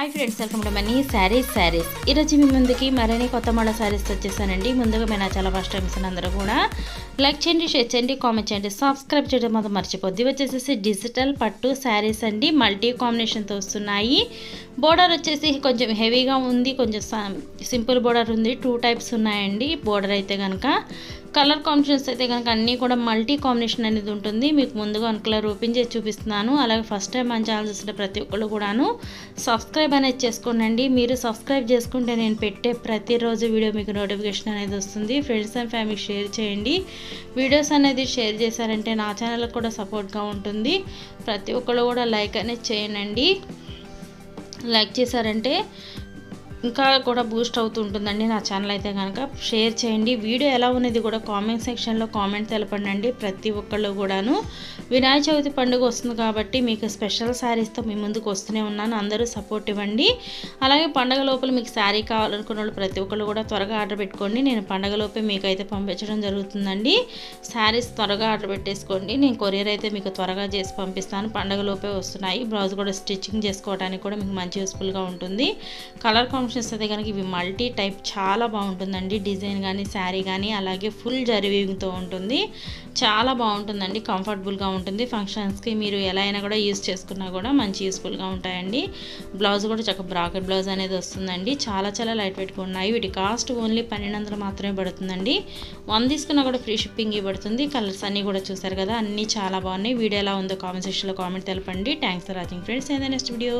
Hi friends welcome to money sarees sarees ఈరోజు మీ ముందుకి మరిన్ని కొత్త మోడల్ శారీస్ వచ్చేసానండి. ముందుగా మీ నా చాలా ఫస్ట్ టైమ్స్ అందరూ కూడా లైక్ చేయండి షేర్ చేయండి కామెంట్ చేయండి సబ్స్క్రైబ్ చేయడం మొదలు మర్చిపోద్ది. వచ్చేసేసి డిజిటల్ పట్టు శారీస్ అండి. మల్టీ కాంబినేషన్తో వస్తున్నాయి. బోర్డర్ వచ్చేసి కొంచెం హెవీగా ఉంది. కొంచెం సింపుల్ బోర్డర్ ఉంది. టూ టైప్స్ ఉన్నాయండి. బోర్డర్ అయితే కనుక కలర్ కాంబినేషన్స్ అయితే కనుక అన్నీ కూడా మల్టీ కాంబినేషన్ అనేది ఉంటుంది. మీకు ముందుగా వన్ కలర్ ఓపెన్ చేసి చూపిస్తున్నాను. అలాగే ఫస్ట్ టైం మన ఛానల్ చూసిన ప్రతి ఒక్కళ్ళు కూడాను సబ్స్క్రైబ్ అనేది చేసుకోండి మీరు సబ్స్క్రైబ్ చేసుకుంటే నేను పెట్టే ప్రతిరోజు వీడియో మీకు నోటిఫికేషన్ అనేది వస్తుంది. ఫ్రెండ్స్ అండ్ ఫ్యామిలీ షేర్ చేయండి. వీడియోస్ అనేది షేర్ చేశారంటే నా ఛానల్కి కూడా సపోర్ట్గా ఉంటుంది. ప్రతి ఒక్కళ్ళు కూడా లైక్ అనేది చేయండి. లైక్ చేశారంటే ఇంకా కూడా బూస్ట్ అవుతుంటుందండి నా ఛానల్ అయితే కనుక. షేర్ చేయండి. వీడియో ఎలా ఉన్నది కూడా కామెంట్ సెక్షన్లో కామెంట్ తెలపండి ప్రతి ఒక్కళ్ళు కూడాను. వినాయక చవితి పండుగ వస్తుంది కాబట్టి మీకు స్పెషల్ శారీస్తో మీ ముందుకు వస్తూనే ఉన్నాను. అందరూ సపోర్ట్ ఇవ్వండి. అలాగే పండగ లోపల మీకు శారీ కావాలనుకున్న వాళ్ళు ప్రతి ఒక్కళ్ళు కూడా త్వరగా ఆర్డర్ పెట్టుకోండి. నేను పండగ లోపే మీకు అయితే పంపించడం జరుగుతుందండి. శారీస్ త్వరగా ఆర్డర్ పెట్టేసుకోండి. నేను కొరియర్ అయితే మీకు త్వరగా చేసి పంపిస్తాను. పండగ లోపే వస్తున్నాయి. బ్లౌజ్ కూడా స్టిచ్చింగ్ చేసుకోవడానికి కూడా మీకు మంచి యూస్ఫుల్గా ఉంటుంది. కలర్ కాంబినేషన్స్ అయితే కనుక ఇవి మల్టీ టైప్ చాలా బాగుంటుందండి. డిజైన్ కానీ శారీ కానీ అలాగే ఫుల్ జరివింగ్తో ఉంటుంది. చాలా బాగుంటుందండి. కంఫర్టబుల్గా ఉంటుంది. ఫంక్షన్స్కి మీరు ఎలా అయినా కూడా యూస్ చేసుకున్నా కూడా మంచి యూస్ఫుల్గా ఉంటాయండి. బ్లౌజ్ కూడా చక్క బ్రాకెట్ బ్లౌజ్ అనేది వస్తుందండి. చాలా చాలా లైట్ వెయిట్గా ఉన్నాయి. వీటి కాస్ట్ ఓన్లీ పన్నెండు వందలు మాత్రమే పడుతుందండి. వన్ తీసుకున్నా కూడా ఫ్రీ షిప్పింగ్ ఇవ్వబడుతుంది. కలర్స్ అన్నీ కూడా చూసారు కదా అన్నీ చాలా బాగున్నాయి. వీడియో ఎలా ఉందో కామెంట్ సెక్షన్లో కామెంట్ తెలపండి. Thanks for watching friends. ఏదైనా నెక్స్ట్ వీడియో